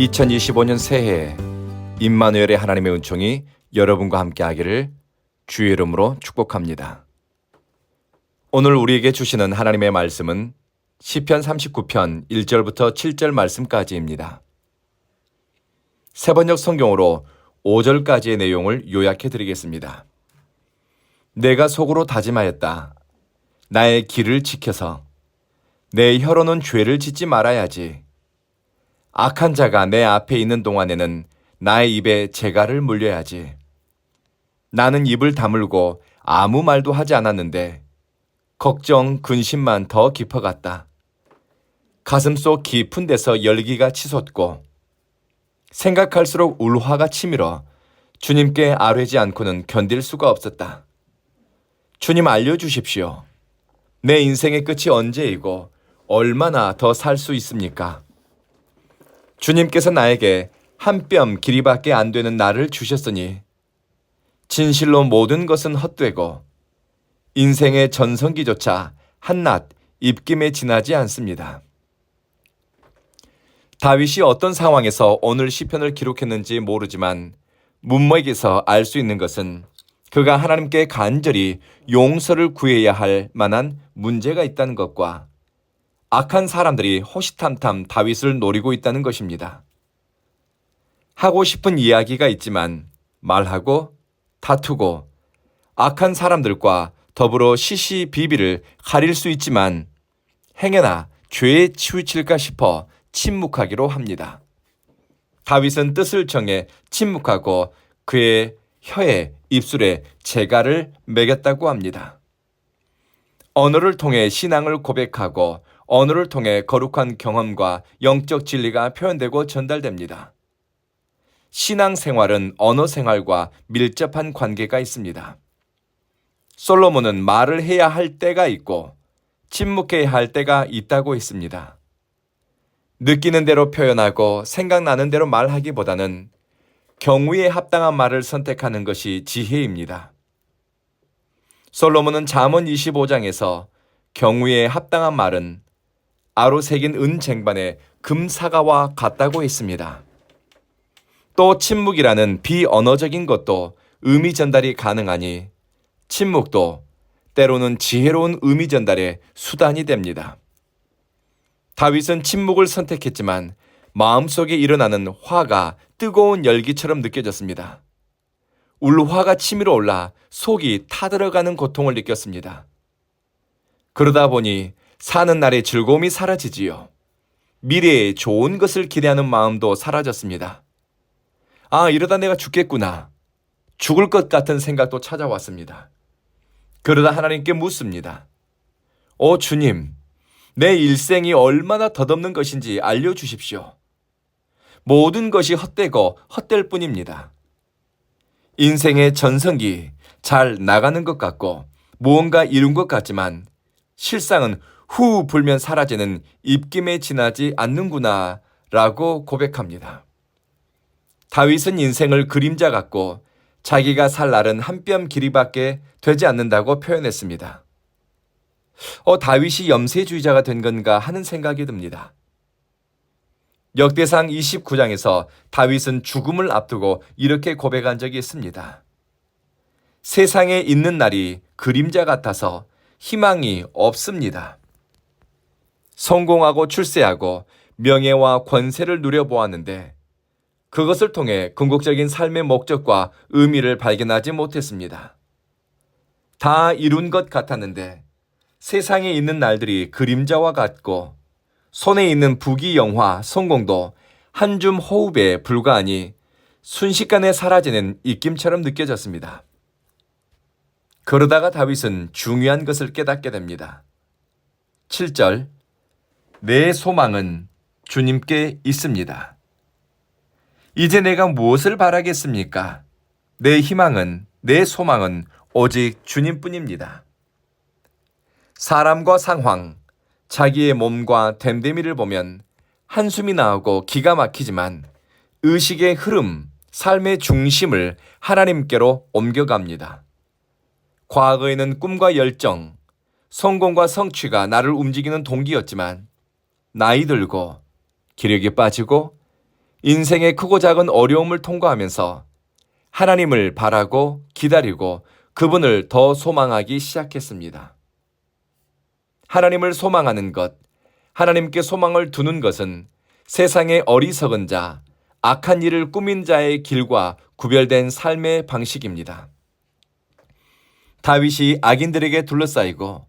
2025년 새해에 임마누엘의 하나님의 은총이 여러분과 함께 하기를 주의 이름으로 축복합니다. 오늘 우리에게 주시는 하나님의 말씀은 시편 39편 1절부터 7절 말씀까지입니다. 세 번역 성경으로 5절까지의 내용을 요약해 드리겠습니다. 내가 속으로 다짐하였다. 나의 길을 지켜서 내 혀로는 죄를 짓지 말아야지. 악한 자가 내 앞에 있는 동안에는 나의 입에 재갈을 물려야지. 나는 입을 다물고 아무 말도 하지 않았는데 걱정, 근심만 더 깊어갔다. 가슴 속 깊은 데서 열기가 치솟고 생각할수록 울화가 치밀어 주님께 아뢰지 않고는 견딜 수가 없었다. 주님 알려주십시오. 내 인생의 끝이 언제이고 얼마나 더 살 수 있습니까? 주님께서 나에게 한 뼘 길이밖에 안 되는 나를 주셨으니 진실로 모든 것은 헛되고 인생의 전성기조차 한낱 입김에 지나지 않습니다. 다윗이 어떤 상황에서 오늘 시편을 기록했는지 모르지만 문맥에서 알 수 있는 것은 그가 하나님께 간절히 용서를 구해야 할 만한 문제가 있다는 것과 악한 사람들이 호시탐탐 다윗을 노리고 있다는 것입니다. 하고 싶은 이야기가 있지만 말하고 다투고 악한 사람들과 더불어 시시비비를 가릴 수 있지만 행여나 죄에 치우칠까 싶어 침묵하기로 합니다. 다윗은 뜻을 정해 침묵하고 그의 혀에 입술에 재갈을 매겼다고 합니다. 언어를 통해 신앙을 고백하고 언어를 통해 거룩한 경험과 영적 진리가 표현되고 전달됩니다. 신앙 생활은 언어 생활과 밀접한 관계가 있습니다. 솔로몬은 말을 해야 할 때가 있고 침묵해야 할 때가 있다고 했습니다. 느끼는 대로 표현하고 생각나는 대로 말하기보다는 경우에 합당한 말을 선택하는 것이 지혜입니다. 솔로몬은 잠언 25장에서 경우에 합당한 말은 아로 새긴 은 쟁반에 금 사과와 같다고 했습니다. 또 침묵이라는 비언어적인 것도 의미 전달이 가능하니 침묵도 때로는 지혜로운 의미 전달의 수단이 됩니다. 다윗은 침묵을 선택했지만 마음속에 일어나는 화가 뜨거운 열기처럼 느껴졌습니다. 울화가 치밀어 올라 속이 타들어가는 고통을 느꼈습니다. 그러다 보니 사는 날의 즐거움이 사라지지요. 미래에 좋은 것을 기대하는 마음도 사라졌습니다. 아, 이러다 내가 죽겠구나. 죽을 것 같은 생각도 찾아왔습니다. 그러다 하나님께 묻습니다. 오 주님, 내 일생이 얼마나 덧없는 것인지 알려주십시오. 모든 것이 헛되고 헛될 뿐입니다. 인생의 전성기 잘 나가는 것 같고 무언가 이룬 것 같지만 실상은 후 불면 사라지는 입김에 지나지 않는구나 라고 고백합니다. 다윗은 인생을 그림자 같고 자기가 살 날은 한 뼘 길이밖에 되지 않는다고 표현했습니다. 어, 다윗이 염세주의자가 된 건가 하는 생각이 듭니다. 역대상 29장에서 다윗은 죽음을 앞두고 이렇게 고백한 적이 있습니다. 세상에 있는 날이 그림자 같아서 희망이 없습니다. 성공하고 출세하고 명예와 권세를 누려보았는데 그것을 통해 궁극적인 삶의 목적과 의미를 발견하지 못했습니다. 다 이룬 것 같았는데 세상에 있는 날들이 그림자와 같고 손에 있는 부귀영화, 성공도 한 줌 호흡에 불과하니 순식간에 사라지는 입김처럼 느껴졌습니다. 그러다가 다윗은 중요한 것을 깨닫게 됩니다. 7절 내 소망은 주님께 있습니다. 이제 내가 무엇을 바라겠습니까? 내 희망은, 내 소망은 오직 주님뿐입니다. 사람과 상황, 자기의 몸과 댐데미를 보면 한숨이 나오고 기가 막히지만 의식의 흐름, 삶의 중심을 하나님께로 옮겨갑니다. 과거에는 꿈과 열정, 성공과 성취가 나를 움직이는 동기였지만 나이 들고 기력이 빠지고 인생의 크고 작은 어려움을 통과하면서 하나님을 바라고 기다리고 그분을 더 소망하기 시작했습니다. 하나님을 소망하는 것, 하나님께 소망을 두는 것은 세상의 어리석은 자, 악한 일을 꾸민 자의 길과 구별된 삶의 방식입니다. 다윗이 악인들에게 둘러싸이고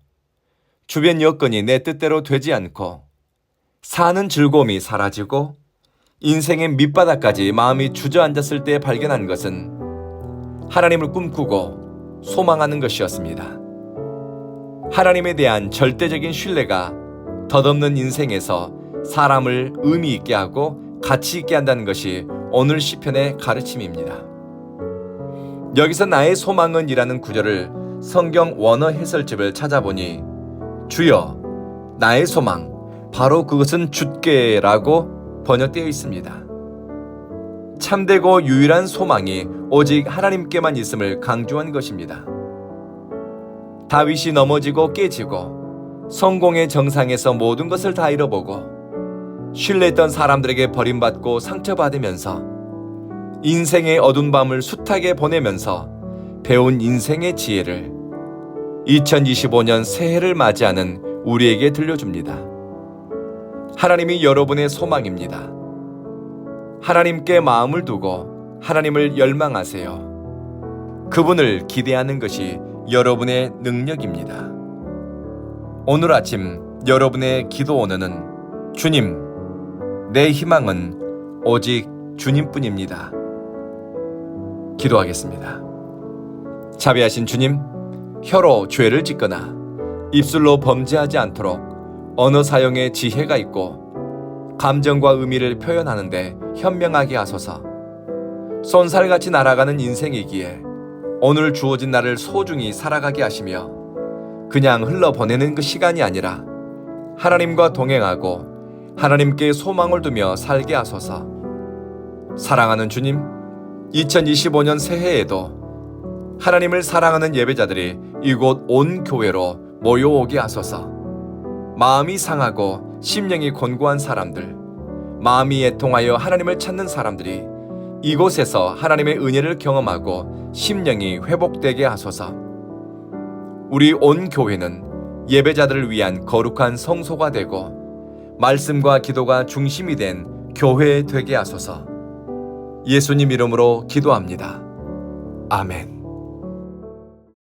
주변 여건이 내 뜻대로 되지 않고 사는 즐거움이 사라지고 인생의 밑바닥까지 마음이 주저앉았을 때 발견한 것은 하나님을 꿈꾸고 소망하는 것이었습니다. 하나님에 대한 절대적인 신뢰가 덧없는 인생에서 사람을 의미 있게 하고 가치 있게 한다는 것이 오늘 시편의 가르침입니다. 여기서 나의 소망은 이라는 구절을 성경 원어 해설집을 찾아보니 주여 나의 소망 바로 그것은 주께라고 번역되어 있습니다. 참되고 유일한 소망이 오직 하나님께만 있음을 강조한 것입니다. 다윗이 넘어지고 깨지고 성공의 정상에서 모든 것을 다 잃어보고 신뢰했던 사람들에게 버림받고 상처받으면서 인생의 어두운 밤을 숱하게 보내면서 배운 인생의 지혜를 2025년 새해를 맞이하는 우리에게 들려줍니다. 하나님이 여러분의 소망입니다. 하나님께 마음을 두고 하나님을 열망하세요. 그분을 기대하는 것이 여러분의 능력입니다. 오늘 아침 여러분의 기도 원어는 주님, 내 희망은 오직 주님뿐입니다. 기도하겠습니다. 자비하신 주님, 혀로 죄를 짓거나 입술로 범죄하지 않도록 언어 사용에 지혜가 있고 감정과 의미를 표현하는데 현명하게 하소서. 쏜살같이 날아가는 인생이기에 오늘 주어진 날을 소중히 살아가게 하시며 그냥 흘러보내는 그 시간이 아니라 하나님과 동행하고 하나님께 소망을 두며 살게 하소서. 사랑하는 주님, 2025년 새해에도 하나님을 사랑하는 예배자들이 이곳 온 교회로 모여오게 하소서. 마음이 상하고 심령이 곤고한 사람들, 마음이 애통하여 하나님을 찾는 사람들이 이곳에서 하나님의 은혜를 경험하고 심령이 회복되게 하소서. 우리 온 교회는 예배자들을 위한 거룩한 성소가 되고 말씀과 기도가 중심이 된 교회 되게 하소서. 예수님 이름으로 기도합니다. 아멘.